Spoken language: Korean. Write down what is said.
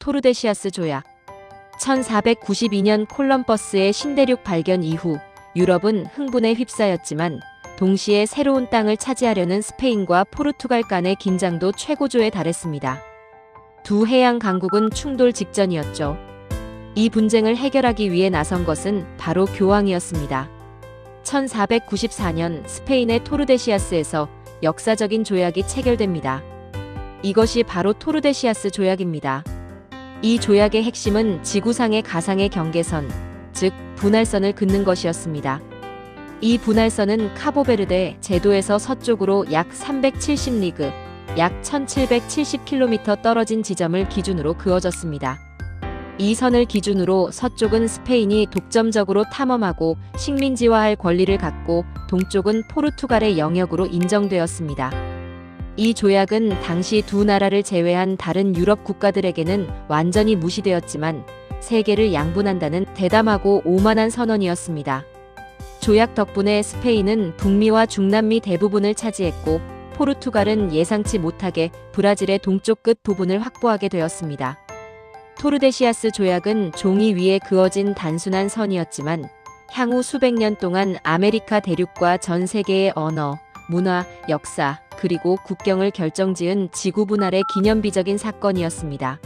토르데시아스 조약 1492년 콜럼버스의 신대륙 발견 이후 유럽은 흥분에 휩싸였지만 동시에 새로운 땅을 차지하려는 스페인과 포르투갈 간의 긴장도 최고조에 달했습니다. 두 해양 강국은 충돌 직전이었죠. 이 분쟁을 해결하기 위해 나선 것은 바로 교황이었습니다. 1494년 스페인의 토르데시아스에서 역사적인 조약이 체결됩니다. 이것이 바로 토르데시아스 조약입니다. 이 조약의 핵심은 지구상의 가상의 경계선, 즉 분할선을 긋는 것이었습니다. 이 분할선은 카보베르데 제도에서 서쪽으로 약 370리그, 약 1770km 떨어진 지점을 기준으로 그어졌습니다. 이 선을 기준으로 서쪽은 스페인이 독점적으로 탐험하고 식민지화할 권리를 갖고 동쪽은 포르투갈의 영역으로 인정되었습니다. 이 조약은 당시 두 나라를 제외한 다른 유럽 국가들에게는 완전히 무시되었지만 세계를 양분한다는 대담하고 오만한 선언이었습니다. 조약 덕분에 스페인은 북미와 중남미 대부분을 차지했고 포르투갈은 예상치 못하게 브라질의 동쪽 끝 부분을 확보하게 되었습니다. 토르데시아스 조약은 종이 위에 그어진 단순한 선이었지만 향후 수백 년 동안 아메리카 대륙과 전 세계의 언어, 문화, 역사, 그리고 국경을 결정지은 지구 분할의 기념비적인 사건이었습니다.